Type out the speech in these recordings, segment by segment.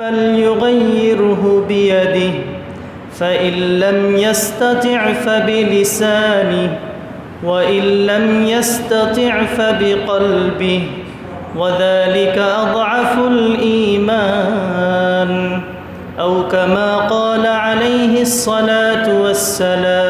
فليغيره بيده فإن لم يستطع فبلسانه وإن لم يستطع فبقلبه وذلك أضعف الإيمان. أو كما قال عليه الصلاة والسلام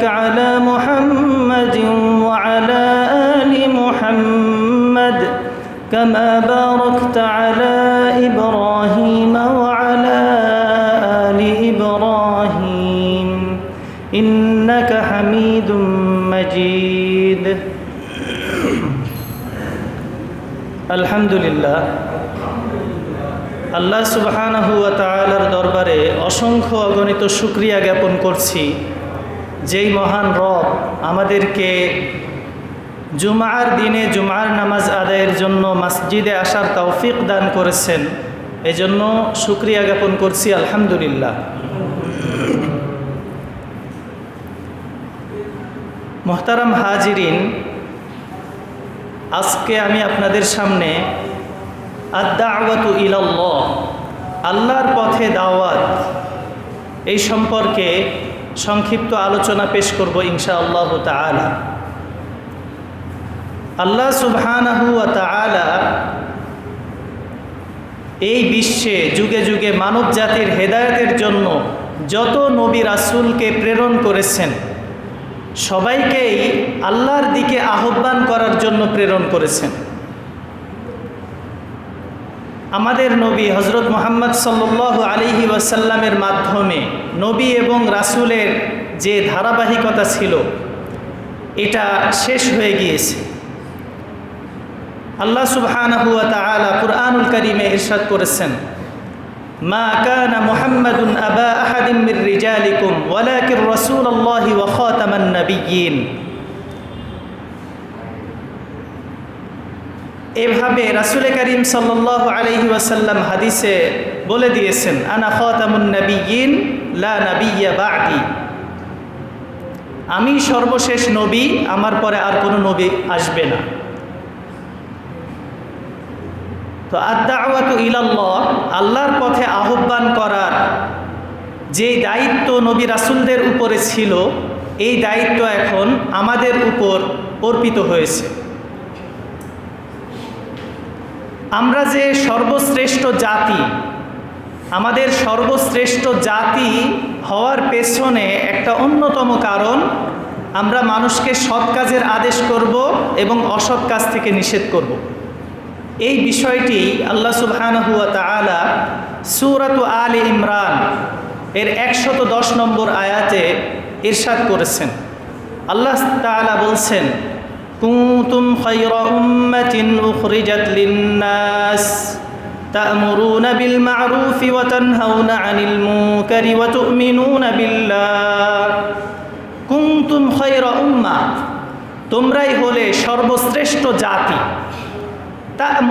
كما باركت على إبراهيم وعلى آل إبراهيم إنك حميد مجيد الحمد لله আল্লাহ সুবহানাহু ওয়া তাআলার দরবারে অসংখ্য অগণিত শুক্রিয়া জ্ঞাপন করছি যেই মহান রব আমাদেরকে জুমার দিনে জুমার নামাজ আদায়ের জন্য মসজিদে আসার তৌফিক দান করেছেন। এজন্য শুক্রিয়া জ্ঞাপন করছি, আলহামদুলিল্লাহ। মোহতারাম হাজিরিন, আজকে আমি আপনাদের সামনে আদাওয়াতু ইলাল্লাহ, আল্লাহর পথে দাওয়াত, এই সম্পর্কে সংক্ষিপ্ত আলোচনা পেশ করব ইনশা আল্লাহ তালা আল্লাহ সুবহানাহু তাআলা এই বিশ্বে যুগে যুগে মানব জাতির হেদায়তের জন্য যত নবী রাসুলকে প্রেরণ করেছেন, সবাইকেই আল্লাহর দিকে আহ্বান করার জন্য প্রেরণ করেছেন। আমাদের নবী হজরত মোহাম্মদ সাল্লাহ আলিহি ওয়াসাল্লামের মাধ্যমে নবী এবং রাসুলের যে ধারাবাহিকতা ছিল, এটা শেষ হয়ে গিয়েছে। আল্লাহ সুবহানাহু ওয়া তাআলা কুরআনুল কারীমে ইরশাদ করেছেন, মা কানা মুহাম্মাদুন আবা আহাদিম মির রিজালিকুম, ওয়ালাকিন রাসূলুল্লাহি ওয়া খাতামান নাবিয়্যিন। এভাবে রাসুল করিম সাল্লাহ আলহি ওয়াসাল্লাম হাদিসে বলে দিয়েছেন, আনা খাতামুন নবীন লা নবিয়া বাদি। আমি সর্বশেষ নবী, আমার পরে আর কোনো নবী আসবে না। তো আদাওয়াত ইলাল্লাহ, আল্লাহর পথে আহ্বান করার যে দায়িত্ব নবী রাসুলদের উপরে ছিল, এই দায়িত্ব এখন আমাদের উপর অর্পিত হয়েছে আমরা যে সর্বশ্রেষ্ঠ জাতি, আমাদের সর্বশ্রেষ্ঠ জাতি হওয়ার পেছনে একটা অন্যতম কারণ, আমরা মানুষকে সৎ কাজের আদেশ করব এবং অসৎ কাজ থেকে নিষেধ করব। এই বিষয়টি আল্লাহ সুবহানহুয়া তালা সুরাত আল ইমরান এর একশত দশ নম্বর আয়াতে ইরশাদ করেছেন আল্লাহ তালা বলছেন كنتم خير أمة أخرجت للناس تأمرون بالمعروف وتنهون عن المنكر وتؤمنون بالله كنتم خير أمة তোমরাই হলে সর্বশ্রেষ্ঠ জাতি তা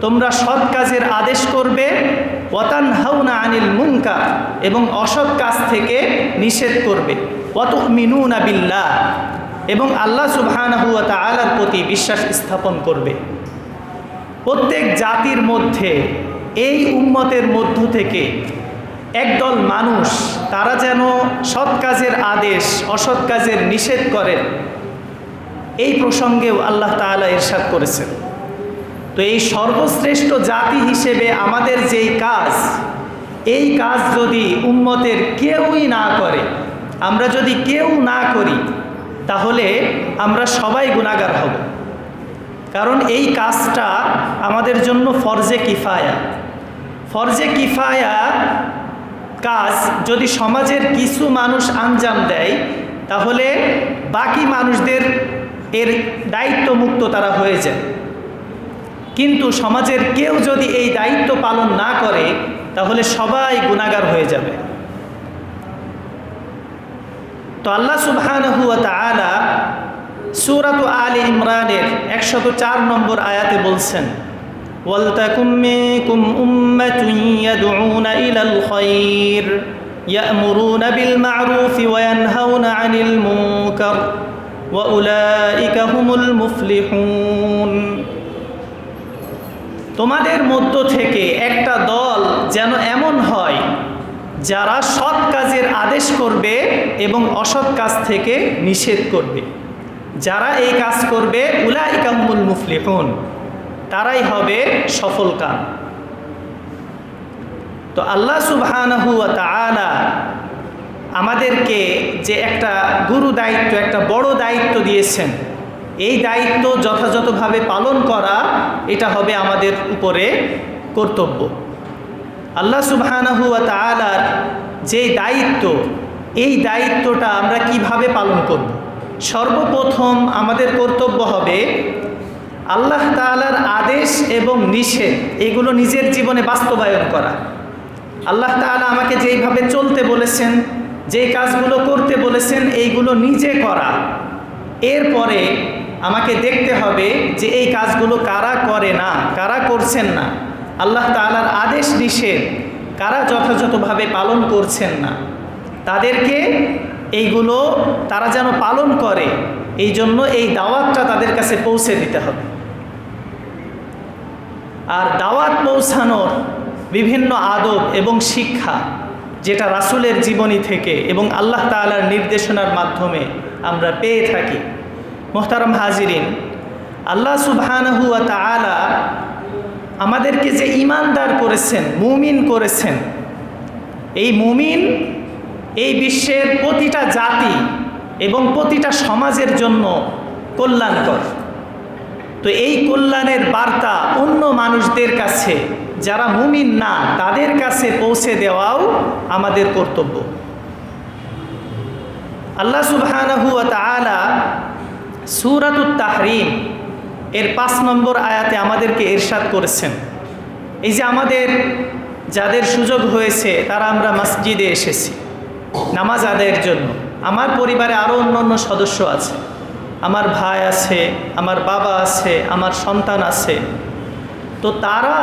তোমরা সৎ কাজের আদেশ করবে। ওয়াতান হাউনা আনিল মুনকা এবং অসৎ কাজ থেকে নিষেধ করবে। অত মিনুনা বিল্লাহ। এবং আল্লাহ সুবহানাহুয়া তালার প্রতি বিশ্বাস স্থাপন করবে। প্রত্যেক জাতির মধ্যে, এই উম্মতের মধ্য থেকে একদল মানুষ, তারা যেন সৎ কাজের আদেশ, অসৎ কাজের নিষেধ করেন এই প্রসঙ্গেও আল্লাহ তালা এরশাদ করেছেন। তো এই সর্বশ্রেষ্ঠ জাতি হিসেবে আমাদের যেই কাজ, এই কাজ যদি উম্মতের কেউই না করে, আমরা যদি কেউ না করি, তাহলে আমরা সবাই গুণাগার হব। কারণ এই কাজটা আমাদের জন্য ফরজে কিফায়া। ফরজে কিফায়া কাজ যদি সমাজের কিছু মানুষ আঞ্জাম দেয়, তাহলে বাকি মানুষদের এর দায়িত্ব মুক্ত তারা হয়ে যায় কিন্তু সমাজের কেউ যদি এই দায়িত্ব পালন না করে, তাহলে সবাই গুণাগার হয়ে যাবে। তো আল্লাহ সুবহানাহু সূরাত আলী ইমরানের একশত চার নম্বর আয়াতে বলছেন ওয়ালতাকুম মিনকুম বিল মা'রুফি ওয়া আনিল মুনকার। ওয়া উলাইকা হুমুল মুফলিহুন। তোমাদের মধ্য থেকে একটা দল যেন এমন হয়, যারা সৎ কাজের আদেশ করবে এবং অসৎ কাজ থেকে নিষেধ করবে। যারা এই কাজ করবে উলা ইকামুল মুফলিহুন। তারাই হবে সফল কাম। তো আল্লাহ তাআলা আমাদেরকে যে একটা গুরু দায়িত্ব, একটা বড় দায়িত্ব দিয়েছেন, এই দায়িত্ব যথাযথভাবে পালন করা, এটা হবে আমাদের উপরে কর্তব্য। আল্লাহ সুবহানাহু ওয়া তাআলার যে দায়িত্ব, এই দায়িত্বটা আমরা কীভাবে পালন করব? সর্বপ্রথম আমাদের কর্তব্য হবে আল্লাহ তাআলার আদেশ এবং নিষেধ, এগুলো নিজের জীবনে বাস্তবায়ন করা। আল্লাহ তাআলা আমাকে যেইভাবে চলতে বলেছেন যেই কাজগুলো করতে বলেছেন, এইগুলো নিজে করা। এরপরে আমাকে দেখতে হবে যে এই কাজগুলো কারা করে না, কারা করছেন না। আল্লাহ তাআলার আদেশ নিষেধ, কারা যথাযথভাবে পালন করছেন না। তাদেরকে এইগুলো তারা যেন পালন করে, এই জন্য এই দাওয়াতটা তাদের কাছে পৌঁছে দিতে হবে। আর দাওয়াত পৌঁছানোর বিভিন্ন আদব এবং শিক্ষা যেটা রাসুলের জীবনী থেকে এবং আল্লাহ তাআলার নির্দেশনার মাধ্যমে আমরা পেয়ে থাকি। মোহতারম হাজিরিন, আল্লাহ সুবহানাহু ওয়া তাআলা আমাদেরকে যে ইমানদার করেছেন, মুমিন করেছেন, এই মুমিন এই বিশ্বের প্রতিটা জাতি এবং প্রতিটা সমাজের জন্য কল্যাণকর। তো এই কল্যাণের বার্তা অন্য মানুষদের কাছে যারা মুমিন না, তাদের কাছে পৌঁছে দেওয়াও আমাদের কর্তব্য। আল্লাহ ওয়া তাআলা সূরাতুত তাহরিম এর পাঁচ নম্বর আয়াতে আমাদেরকে এরশাদ করেছেন। এই যে আমাদের যাদের সুযোগ হয়েছে, তারা আমরা মসজিদে এসেছি, নামাজ আদায়ের জন্য। আমার পরিবারে আরও অন্য অন্য সদস্য আছে। আমার ভাই আছে, আমার বাবা আছে, আমার সন্তান আছে। তো তারা,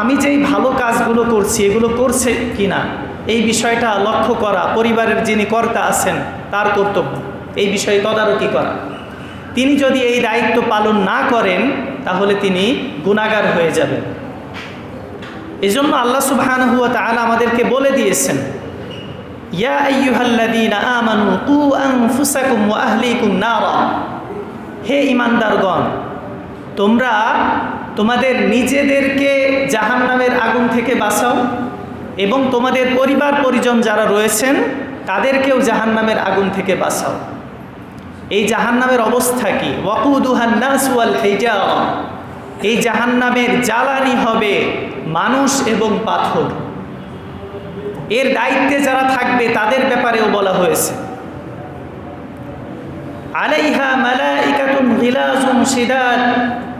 আমি যেই ভালো কাজগুলো করছি, এগুলো করছে কি না এই বিষয়টা লক্ষ্য করা, পরিবারের যিনি কর্তা আছেন, তার কর্তব্য। এই বিষয়ে তদারকি করা। তিনি যদি এই দায়িত্ব পালন না করেন, তাহলে তিনি গুণাগার হয়ে যাবেন। এজন্য আল্লাহ সুবহানাহু ওয়া তাআলা আমাদেরকে বলে দিয়েছেন হে ইমানদারগণ তোমরা তোমাদের নিজেদেরকে জাহান্নামের আগুন থেকে বাঁচাও এবং তোমাদের পরিবার পরিজন যারা রয়েছেন, তাদেরকেও জাহান্নামের আগুন থেকে বাঁচাও। এই জাহান্নামের অবস্থা কি? ওয়াকুদুহান্নাস ওয়াল হিজারা। এই জাহান্নামের জ্বালানি হবে মানুষ এবং পাথর। এর দায়িত্বে যারা থাকবে, তাদের ব্যাপারেও বলা হয়েছে। আলাইহা মালাইকাতুন গিলাজুন শিদাদ।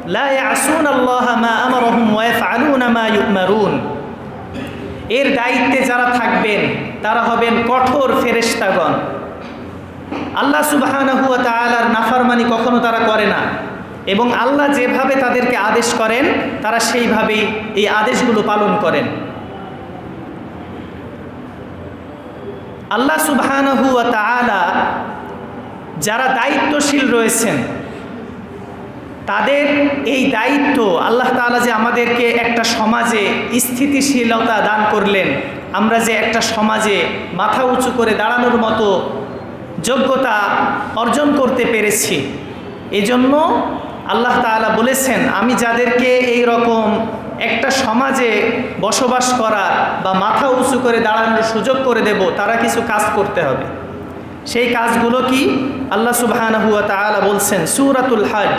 লা ইয়াসুন আল্লাহ মা আমারহুম ওয়া ইয়াফআলুনা মা ইউমারুন। এর দায়িত্বে যারা থাকবেন, তারা হবেন কঠোর ফেরেশতাগণ। আল্লাহ সুবহানাহু ওয়া তাআলার নাফরমানি কখনো তারা করে না। এবং আল্লাহ যেভাবে তাদেরকে আদেশ করেন, তারা সেইভাবেই এই আদেশগুলো পালন করেন। আল্লাহ সুবহানাহু ওয়া তাআলা যারা দায়িত্বশীল রয়েছেন তাদের এই দায়িত্ব আল্লাহ তাআলা যে আমাদেরকে একটা সমাজে স্থিতিশীলতা দান করলেন, আমরা যে একটা সমাজে মাথা উঁচু করে দাঁড়ানোর মতো যোগ্যতা অর্জন করতে পেরেছি। এজন্য আল্লাহ তাআলা বলেছেন, আমি যাদেরকে এই রকম একটা সমাজে বসবাস করার বা মাথা উঁচু করে দাঁড়ানোর সুযোগ করে দেব, তারা কিছু কাজ করতে হবে। সেই কাজগুলো কি? আল্লাহ সুবহানাহু ওয়া তাআলা বলছেন, সূরাতুল হজ।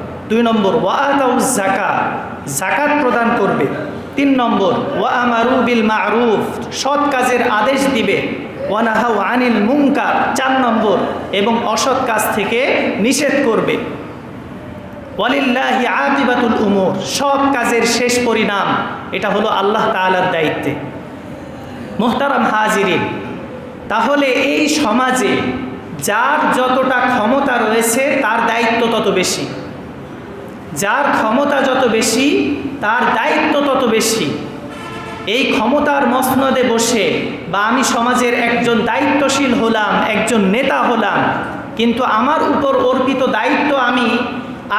দুই নম্বর ওয়াআতাউজ জাকা জাকাত প্রদান করবে। তিন নম্বর, ওয়া আমারু বিল মারুফ সৎ কাজের আদেশ দিবে। ওয়ানাহাউ আনিল মুনকার চার নম্বর, এবং অসৎ কাজ থেকে নিষেধ করবে। ওয়ালিল্লাহি আকিবাতুল উমর সব কাজের শেষ পরিণাম, এটা হলো আল্লাহ তাআলার দায়িত্বে। মোহতারাম হাজিরিন তাহলে এই সমাজে যার যতটা ক্ষমতা রয়েছে, তার দায়িত্ব তত বেশি। যার ক্ষমতা যত বেশি, তার দায়িত্ব তত বেশি। এই ক্ষমতার মসনদে বসে বা আমি সমাজের একজন দায়িত্বশীল হলাম, একজন নেতা হলাম, কিন্তু আমার উপর অর্পিত দায়িত্ব আমি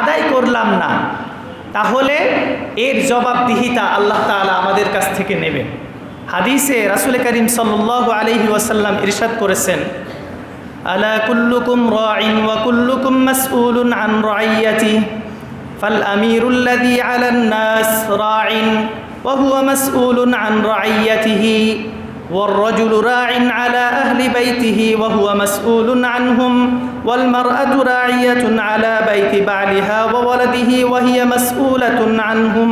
আদায় করলাম না, তাহলে এর জবাবদিহিতা আল্লাহ তাআলা আমাদের কাছ থেকে নেবেন। হাদিসে রাসুল করিম সাল্লাহ আলহি ওয়াসাল্লাম ইরশাদ করেছেন, আলা কুল্লুকুম রাইন ওয়া আন রাইয়াতি ফাল আমিরুল্লাযী আলান নাস রাইন ওয়া হুয়া মাসউলুন আন রাইয়াতিহি والرجل راع على أهل بيته وهو مسؤول عنهم والمرأة راعية على بيت بعلها وولده وهي مسؤولة عنهم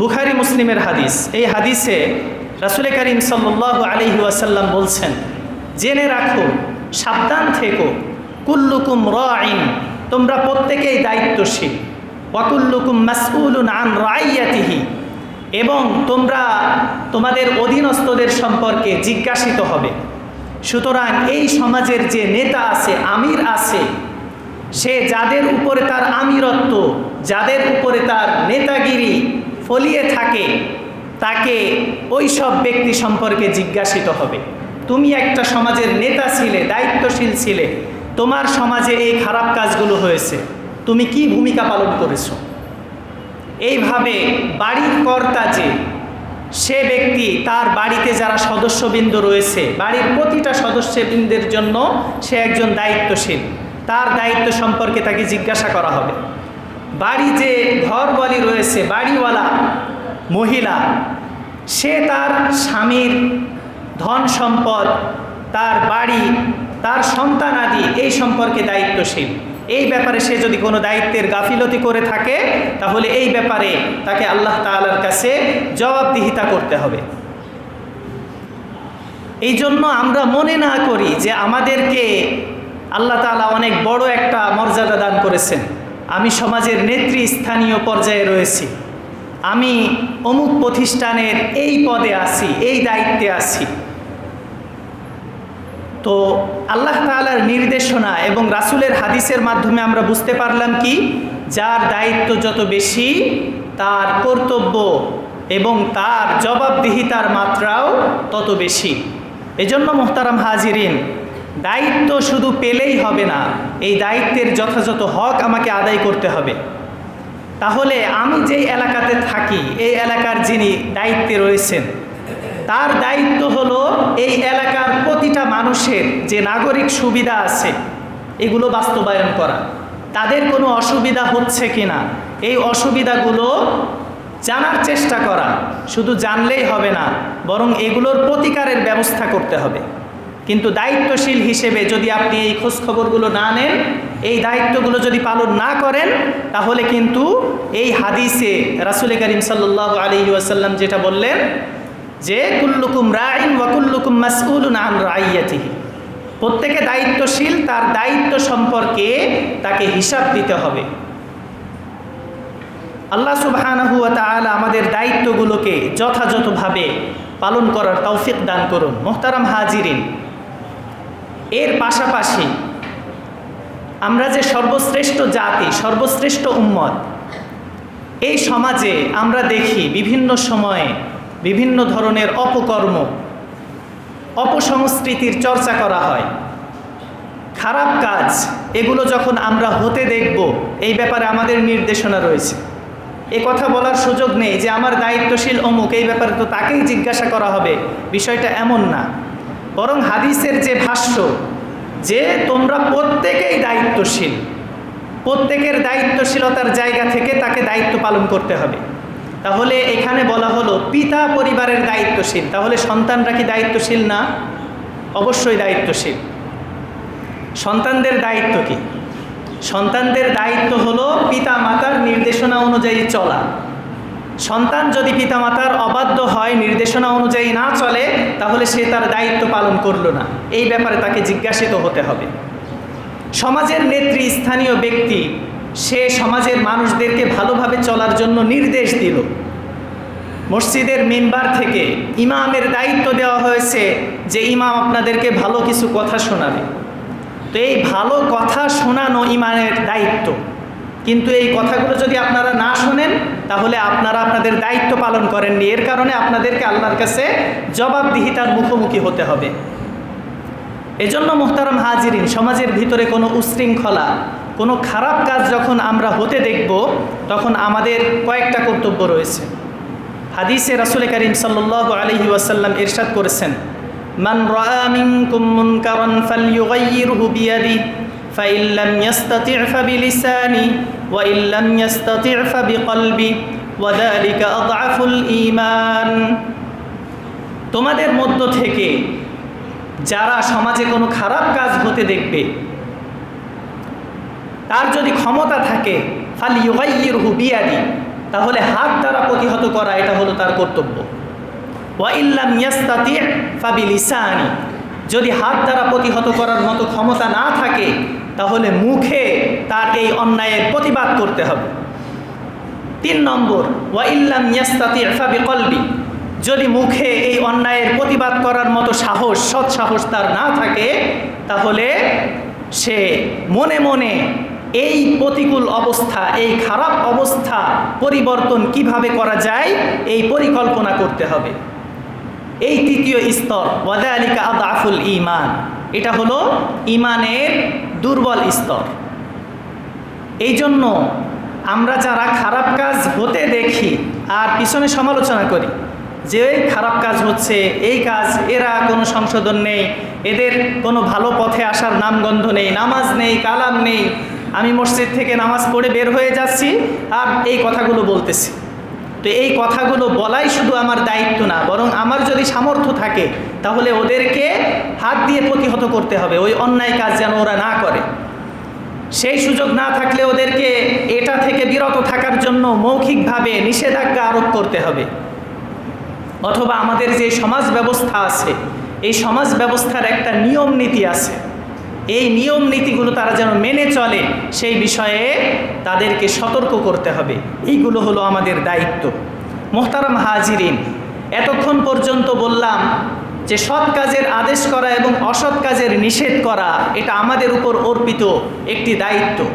বুখারি মুসলিমের হাদিস এই হাদিসে রাসুল করিম সাল্লাহ আলহি ওয়াসাল্লাম বলছেন জেনে রাখো সাবধান থেকো কুল্লুকুম রাইন তোমরা প্রত্যেকেই দায়িত্বশীল। ওয়াকুল্লুকুম মাসউলুন আন রাইয়াতিহি। এবং তোমরা তোমাদের অধীনস্থদের সম্পর্কে জিজ্ঞাসিত হবে। সুতরাং এই সমাজের যে নেতা আছে, আমির আছে, সে যাদের উপরে তার আমিরত্ব, যাদের উপরে তার নেতাগিরি ফলিয়ে থাকে, তাকে ওই সব ব্যক্তি সম্পর্কে জিজ্ঞাসিত হবে। তুমি একটা সমাজের নেতা ছিলে, দায়িত্বশীল ছিলে। তোমার সমাজে এই খারাপ কাজগুলো হয়েছে। তুমি কি ভূমিকা পালন করেছ? এইভাবে বাড়ির কর্তা যে, সে ব্যক্তি তার বাড়িতে যারা সদস্যবৃন্দ রয়েছে, বাড়ির প্রতিটা সদস্যবৃন্দের জন্য সে একজন দায়িত্বশীল। তার দায়িত্ব সম্পর্কে তাকে জিজ্ঞাসা করা হবে। বাড়ি যে ঘরবালি রয়েছে, বাড়িওয়ালা, মহিলা, সে তার স্বামীর ধন সম্পদ, তার বাড়ি তার সন্তান আদি এই সম্পর্কে দায়িত্বশীল। এই ব্যাপারে সে যদি কোনো দায়িত্বের গাফিলতি করে থাকে, তাহলে এই ব্যাপারে তাকে আল্লাহ তালার কাছে জবাবদিহিতা করতে হবে। এই জন্য আমরা মনে না করি যে আমাদেরকে আল্লাহ তালা অনেক বড় একটা মর্যাদা দান করেছেন। আমি সমাজের নেতৃস্থানীয় পর্যায়ে রয়েছি। আমি অমুক প্রতিষ্ঠানের এই পদে আছি, এই দায়িত্বে আছি। তো আল্লাহ তালার নির্দেশনা এবং রাসুলের হাদিসের মাধ্যমে আমরা বুঝতে পারলাম কি? যার দায়িত্ব যত বেশি, তার কর্তব্য এবং তার জবাবদিহিতার মাত্রাও তত বেশি। এজন্য মোহতারাম হাজিরিন, দায়িত্ব শুধু পেলেই হবে না, এই দায়িত্বের যথাযথ হক আমাকে আদায় করতে হবে। তাহলে আমি যেই এলাকাতে থাকি, এই এলাকার যিনি দায়িত্বে রয়েছেন তার দায়িত্ব হলো এই এলাকার প্রতিটা মানুষের যে নাগরিক সুবিধা আছে, এগুলো বাস্তবায়ন করা। তাদের কোনো অসুবিধা হচ্ছে কি না এই অসুবিধাগুলো জানার চেষ্টা করা। শুধু জানলেই হবে না, বরং এগুলোর প্রতিকারের ব্যবস্থা করতে হবে। কিন্তু দায়িত্বশীল হিসেবে যদি আপনি এই খোঁজখবরগুলো না নেন, এই দায়িত্বগুলো যদি পালন না করেন, তাহলে কিন্তু এই হাদিসে রাসুল করিম সাল্লাহ আলী ওয়াসাল্লাম যেটা বললেন যে কুল্লুকুম রাইন ওয়াকুল্লুকুম মাসউলুন আন রাইয়াতিহি। প্রত্যেকে দায়িত্বশীল, তার দায়িত্ব সম্পর্কে তাকে হিসাব দিতে হবে। আল্লাহ সুবহানাহু ওয়া তাআলা আমাদের দায়িত্বগুলোকে যথাযথভাবে পালন করার তৌফিক দান করুন। মোহতারাম হাজিরিন, এর পাশাপাশি আমরা যে সর্বশ্রেষ্ঠ জাতি, সর্বশ্রেষ্ঠ উম্মত, এই সমাজে আমরা দেখি বিভিন্ন সময়ে বিভিন্ন ধরনের অপকর্ম, অপসংস্কৃতির চর্চা করা হয়। খারাপ কাজ, এগুলো যখন আমরা হতে দেখব, এই ব্যাপারে আমাদের নির্দেশনা রয়েছে। এ কথা বলার সুযোগ নেই যে আমার দায়িত্বশীল অমুক, এই ব্যাপারে তো তাকেই জিজ্ঞাসা করা হবে, বিষয়টা এমন না। বরং হাদিসের যে ভাষ্য, যে তোমরা প্রত্যেকেই দায়িত্বশীল, প্রত্যেকের দায়িত্বশীলতার জায়গা থেকে তাকে দায়িত্ব পালন করতে হবে। তাহলে এখানে বলা হলো পিতা পরিবারের দায়িত্বশীল। তাহলে সন্তানরা কি দায়িত্বশীল না? অবশ্যই দায়িত্বশীল। সন্তানদের দায়িত্ব কি? সন্তানদের দায়িত্ব হলো পিতা মাতার নির্দেশনা অনুযায়ী চলা। সন্তান যদি পিতামাতার অবাধ্য হয়, নির্দেশনা অনুযায়ী না চলে, তাহলে সে তার দায়িত্ব পালন করল না। এই ব্যাপারে তাকে জিজ্ঞাসিত হতে হবে। সমাজের নেত্রী স্থানীয় ব্যক্তি সে সমাজের মানুষদেরকে ভালোভাবে চলার জন্য নির্দেশ দিল। মসজিদের মেম্বার থেকে ইমামের দায়িত্ব দেওয়া হয়েছে যে ইমাম আপনাদেরকে ভালো কিছু কথা শোনাবে। তো এই ভালো কথা শোনানো ইমানের দায়িত্ব। কিন্তু এই কথাগুলো যদি আপনারা না শোনেন, তাহলে আপনারা আপনাদের দায়িত্ব পালন করেননি। এর কারণে আপনাদেরকে আল্লাহর কাছে জবাবদিহিতার মুখোমুখি হতে হবে। এজন্য মোহতারাম হাজিরিন, সমাজের ভিতরে কোনো উশৃঙ্খলা কোনো খারাপ কাজ যখন আমরা হতে দেখব, তখন আমাদের কয়েকটা কর্তব্য রয়েছে। হাদিসে রাসুল করিম সাল্লাহ আলহি ওয়াসাল্লাম ইরশাদ করেছেন, মান মুনকারান ফালইউগাইয়িরহু বিয়াদি ফাইন লাম ইয়াস্তাতি' ফাবিলিসানি, ওয়া ইন লাম ইয়াস্তাতি' ফাবিকলবি, ওয়া যালিকা আযআফুল ঈমান। তোমাদের মধ্য থেকে যারা সমাজে কোনো খারাপ কাজ হতে দেখবে তার যদি ক্ষমতা থাকে ফাল ইউগাইয়িরহু বিয়াদি, তাহলে হাত দ্বারা প্রতিহত করা এটা হলো তার কর্তব্য। ওয়া ইল্লাম ইয়াস্তাতি ফাবিলিসানি, যদি হাত দ্বারা প্রতিহত করার মতো ক্ষমতা না থাকে, তাহলে মুখে তার এই অন্যায়ের প্রতিবাদ করতে হবে। তিন নম্বর, ওয়া ইল্লাম ইয়াস্তাতি ফাবিকলবি, যদি মুখে এই অন্যায়ের প্রতিবাদ করার মতো সাহস, সৎ সাহস তার না থাকে, তাহলে সে মনে মনে এই প্রতিকূল অবস্থা, এই খারাপ অবস্থা পরিবর্তন কীভাবে করা যায়, এই পরিকল্পনা করতে হবে। এই তৃতীয় স্তর ওয়াদা আলিকা আদাফুল ইমান এটা হলো ইমানের দুর্বল স্তর। এই জন্য আমরা যারা খারাপ কাজ হতে দেখি আর পিছনে সমালোচনা করি, যে খারাপ কাজ হচ্ছে, এই কাজ, এরা কোনো সংশোধন নেই, এদের কোনো ভালো পথে আসার নামগন্ধ নেই, নামাজ নেই, কালাম নেই আমি মসজিদ থেকে নামাজ পড়ে বের হয়ে যাচ্ছি, আর এই কথাগুলো বলতেছি। তো এই কথাগুলো বলাই শুধু আমার দায়িত্ব না, বরং আমার যদি সামর্থ্য থাকে, তাহলে ওদেরকে হাত দিয়ে প্রতিহত করতে হবে, ওই অন্যায় কাজ যেন ওরা না করে। সেই সুযোগ না থাকলে ওদেরকে এটা থেকে বিরত থাকার জন্য মৌখিকভাবে নিষেধাজ্ঞা আরোপ করতে হবে। অথবা আমাদের যে সমাজ ব্যবস্থা আছে, এই সমাজ ব্যবস্থার একটা নিয়ম নীতি আছে। এই নিয়ম নীতিগুলো তারা যেন মেনে চলে, সেই বিষয়ে তাদেরকে সতর্ক করতে হবে। এইগুলো হলো আমাদের দায়িত্ব। মোহতারাম হাজিরিন, এতক্ষণ পর্যন্ত বললাম যে সৎ কাজের আদেশ করা এবং অসৎ কাজের নিষেধ করা, এটা আমাদের উপর অর্পিত একটি দায়িত্ব।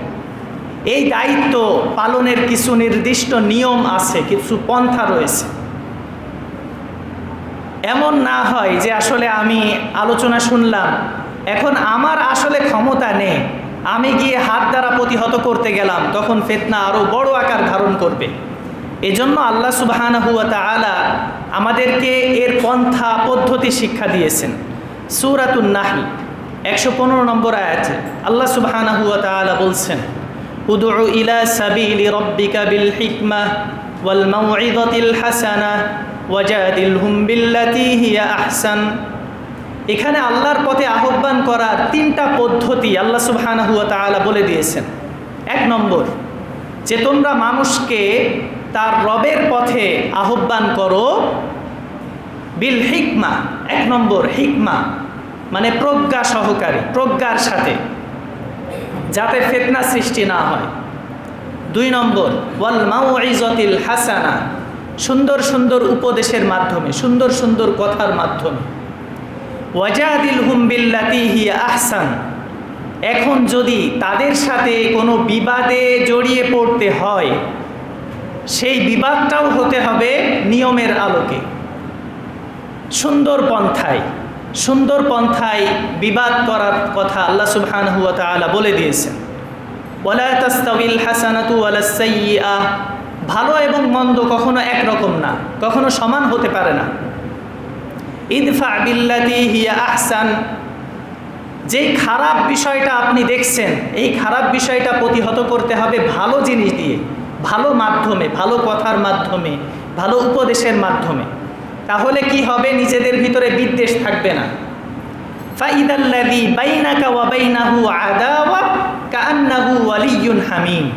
এই দায়িত্ব পালনের কিছু নির্দিষ্ট নিয়ম আছে, কিছু পন্থা রয়েছে। এমন না হয় যে আসলে আমি আলোচনা শুনলাম এখন আমার আসলে ক্ষমতা নেই। আমি গিয়ে হাত দ্বারা প্রতিহত করতে গেলাম, তখন ফেতনা আরও বড় আকার ধারণ করবে। এজন্য আল্লাহ সুবাহানহুয়া তালা আমাদেরকে এর পন্থা পদ্ধতি শিক্ষা দিয়েছেন। সুরাতুন নাহি একশো পনেরো নম্বর আয়াতে আল্লাহ সুবাহানহুয়া তালা বলছেন উদু ইলা সাবিলি বিল হিকমা হাসানা হিয়া আহসান। এখানে আল্লাহর পথে আহ্বান করার তিনটা পদ্ধতি আল্লাহ তাআলা বলে দিয়েছেন। এক নম্বর, যে তোমরা মানুষকে তার রবের পথে আহ্বান করো বিল হিকমা। এক নম্বর, হিকমা মানে প্রজ্ঞা সহকারী, প্রজ্ঞার সাথে, যাতে ফেতনা সৃষ্টি না হয়। দুই নম্বর, ওয়াল মাউইজতিল হাসানা, সুন্দর সুন্দর উপদেশের মাধ্যমে, সুন্দর সুন্দর কথার মাধ্যমে। ওয়াজাদিল হুম বিল্লাতি হিয়া আহসান। এখন যদি তাদের সাথে কোনো বিবাদে জড়িয়ে পড়তে হয়, সেই বিবাদটাও হতে হবে নিয়মের আলোকে। সুন্দর পন্থায় সুন্দর পন্থায় বিবাদ করার কথা আল্লাহ সুবহান হুয়া তালা বলে দিয়েছেন। ওয়ালা তাস্তাবিল হাসানাতু সাইয়্যিআহ ভালো এবং মন্দ কখনো একরকম না, কখনো সমান হতে পারে না। ইদফা বিল্লাতি হিয়া আহসান। যে খারাপ বিষয়টা আপনি দেখছেন, এই খারাপ বিষয়টা প্রতিহত করতে হবে ভালো জিনিস দিয়ে, ভালো মাধ্যমে, ভালো কথার মাধ্যমে, ভালো উপদেশের মাধ্যমে। তাহলে কি হবে? নিজেদের ভিতরে বিদ্বেষ থাকবে না। ফাইদাল্লাযী বাইনাকা ওয়া বাইনাহু আদাওয়া কাআন্নাহু ওয়ালিয়্যুন হামীম।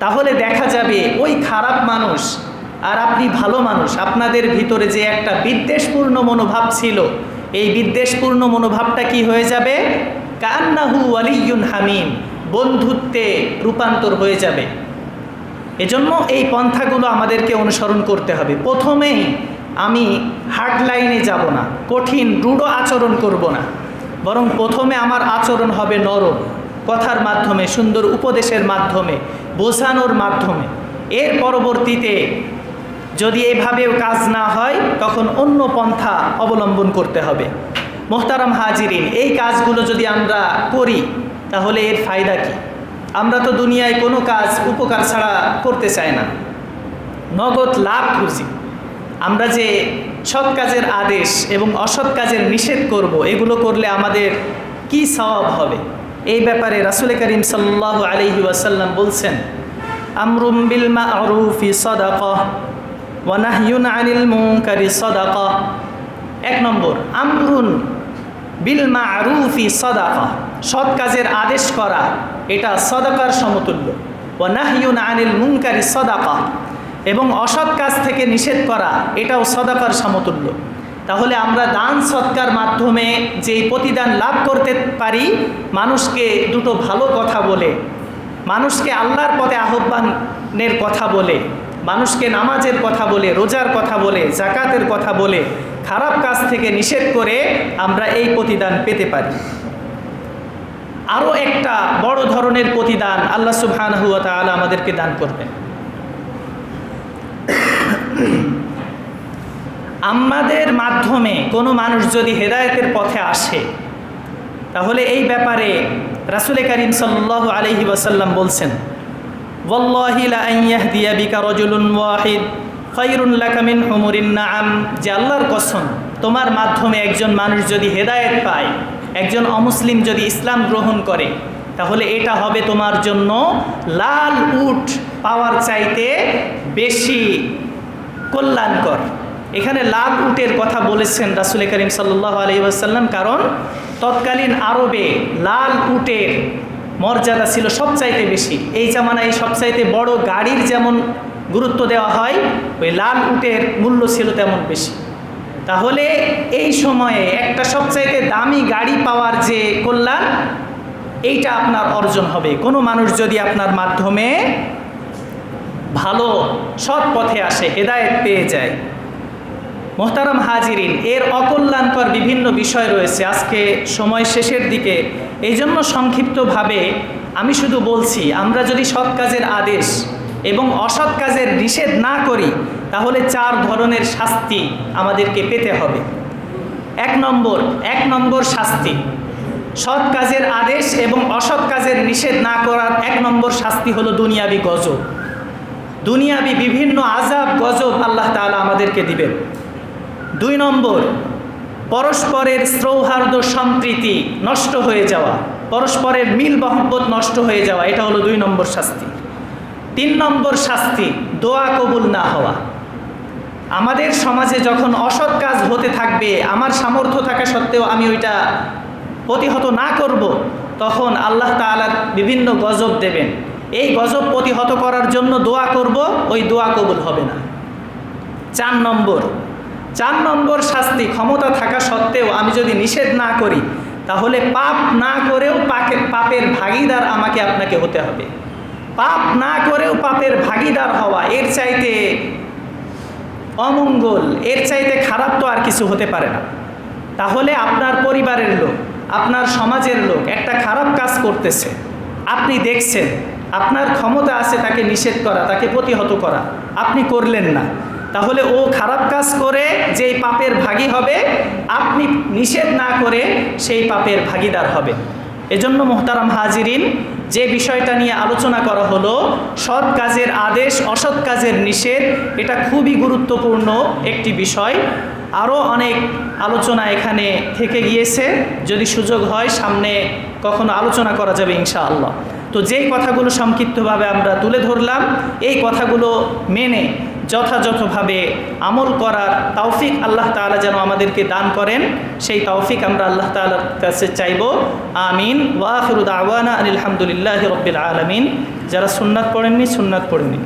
তাহলে দেখা যাবে ওই খারাপ মানুষ আর আপনি ভালো মানুষ, আপনাদের ভিতরে যে একটা বিদ্বেষপূর্ণ মনোভাব ছিল, এই বিদ্বেষপূর্ণ মনোভাবটা কি হয়ে যাবে? কান্নাহু ওয়ালিয়ুন হামিম, বন্ধুত্বে রূপান্তর হয়ে যাবে। এজন্য এই পন্থাগুলো আমাদেরকে অনুসরণ করতে হবে। প্রথমেই আমি হার্ড লাইনে যাব না, কঠিন, রূঢ় আচরণ করব না। বরং প্রথমে আমার আচরণ হবে নরম, কথার মাধ্যমে, সুন্দর উপদেশের মাধ্যমে, বোঝানোর মাধ্যমে। এর পরবর্তীতে যদি এভাবেও কাজ না হয়, তখন অন্য পন্থা অবলম্বন করতে হবে। মোহতারাম হাজিরিন, এই কাজগুলো যদি আমরা করি, তাহলে এর ফায়দা কি? আমরা তো দুনিয়ায় কোনো কাজ উপকার ছাড়া করতে চাই না। নগদ লাভ খুঁজি। আমরা যে সৎ কাজের আদেশ এবং অসৎ কাজের নিষেধ করব, এগুলো করলে আমাদের কি স্বভাব হবে? এই ব্যাপারে রাসুল করিম সাল্লাহ আলহি ওয়াসাল্লাম বলছেন, আমরুম বিল মারুফি সদাকহ এক নম্বর, আমরুন বিল মারুফি সদাকা। সৎ কাজের আদেশ করা, এটা সদাকার সমতুল্য। ওয়ানাহয়ুন আনিল মুনকারি সদাকা। এবং অসৎ কাজ থেকে নিষেধ করা, এটাও সদাকার সমতুল্য। তাহলে আমরা দান সৎকার মাধ্যমে যে প্রতিদান লাভ করতে পারি, মানুষকে দুটো ভালো কথা বলে, মানুষকে আল্লাহর পথে আহ্বানের কথা বলে মানুষকে নামাজের কথা বলে, রোজার কথা বলে, জাকাতের কথা বলে, খারাপ কাজ থেকে নিষেধ করে আমরা এই প্রতিদান পেতে পারি। আরও একটা বড় ধরনের প্রতিদান আল্লাহ সুবহানাহু ওয়া তাআলা আমাদেরকে দান করবেন। আমাদের মাধ্যমে কোনো মানুষ যদি হেদায়েতের পথে আসে, তাহলে এই ব্যাপারে রাসুলে করিম সাল্লাহ আলহি ওয়াসাল্লাম বলছেন ওয়াল্লাহি লা বিকা যে আল্লাহর কসম, তোমার মাধ্যমে একজন মানুষ যদি হেদায়েত পায়, একজন অমুসলিম যদি ইসলাম গ্রহণ করে, তাহলে এটা হবে তোমার জন্য লাল উট পাওয়ার চাইতে বেশি কল্যাণকর। এখানে লাল উটের কথা বলেছেন রাসুল করিম সাল্লাহ আলহিহাসাল্লাম কারণ তৎকালীন আরবে লাল উটের মর্যাদা ছিল সবচাইতে বেশি। এই জামানায় সবচাইতে বড় গাড়ির যেমন গুরুত্ব দেওয়া হয়, ওই লাল উটের মূল্য ছিল তেমন বেশি। তাহলে এই সময়ে একটা সবচাইতে দামি গাড়ি পাওয়ার যে কল্যাণ, এইটা আপনার অর্জন হবে। কোনো মানুষ যদি আপনার মাধ্যমে ভালো সৎ পথে আসে, হেদায়েত পেয়ে যায় মোহতারাম হাজিরিন, এর অকল্যাণকর বিভিন্ন বিষয় রয়েছে। আজকে সময় শেষের দিকে। এই জন্য সংক্ষিপ্তভাবে আমি শুধু বলছি, আমরা যদি সৎ কাজের আদেশ এবং অসৎ কাজের নিষেধ না করি, তাহলে চার ধরনের শাস্তি আমাদেরকে পেতে হবে। এক নম্বর এক নম্বর শাস্তি। সৎ কাজের আদেশ এবং অসৎ কাজের নিষেধ না করার এক নম্বর শাস্তি হলো দুনিয়াবি গজব। দুনিয়াবি বিভিন্ন আজাব গজব আল্লাহ তাআলা আমাদেরকে দিবেন। দুই নম্বর, পরস্পরের সৌহার্দ্য সম্প্রীতি নষ্ট হয়ে যাওয়া, পরস্পরের মিল মহব্বত নষ্ট হয়ে যাওয়া, এটা হলো দুই নম্বর শাস্তি। তিন নম্বর শাস্তি, দোয়া কবুল না হওয়া। আমাদের সমাজে যখন অসৎ কাজ হতে থাকবে, আমার সামর্থ্য থাকা সত্ত্বেও আমি ওইটা প্রতিহত না করব, তখন আল্লাহ তাআলা বিভিন্ন গজব দেবেন। এই গজব প্রতিহত করার জন্য দোয়া করব, ওই দোয়া কবুল হবে না। চার নম্বর চার নম্বর শাস্তি ক্ষমতা থাকা সত্ত্বেও আমি যদি নিষেধ না করি, তাহলে পাপ না করেও পাকে পাপের ভাগিদার আমাকে আপনাকে হতে হবে। পাপ না করেও পাপের ভাগিদার হওয়া, এর চাইতে অমঙ্গল, এর চাইতে খারাপ তো আর কিছু হতে পারে না। তাহলে আপনার পরিবারের লোক, আপনার সমাজের লোক একটা খারাপ কাজ করতেছে। আপনি দেখছেন, আপনার ক্ষমতা আছে তাকে নিষেধ করা, তাকে প্রতিহত করা। আপনি করলেন না। তাহলে ও খারাপ কাজ করে, যেই পাপের ভাগী হবে, আপনি নিষেধ না করে সেই পাপের ভাগিদার হবে। এজন্য মোহতারাম হাজিরিন, যে বিষয়টা নিয়ে আলোচনা করা হলো, সৎ কাজের আদেশ, অসৎ কাজের নিষেধ, এটা খুবই গুরুত্বপূর্ণ একটি বিষয়। আরও অনেক আলোচনা এখানে থেকে গিয়েছে, যদি সুযোগ হয় সামনে কখনো আলোচনা করা যাবে ইনশাআল্লাহ। তো যেই কথাগুলো সংক্ষিপ্তভাবে আমরা তুলে ধরলাম, এই কথাগুলো মেনে যথাযথভাবে আমল করার তৌফিক আল্লাহ তালা যেন আমাদেরকে দান করেন, সেই তৌফিক আমরা আল্লাহ তালার কাছে চাইব। আমিন। ওয়াখিরুদ আওয়ানা আলহামদুলিল্লাহ রবিল আলমিন। যারা সুন্নাত পড়েননি, সুন্নাত পড়ে নিন।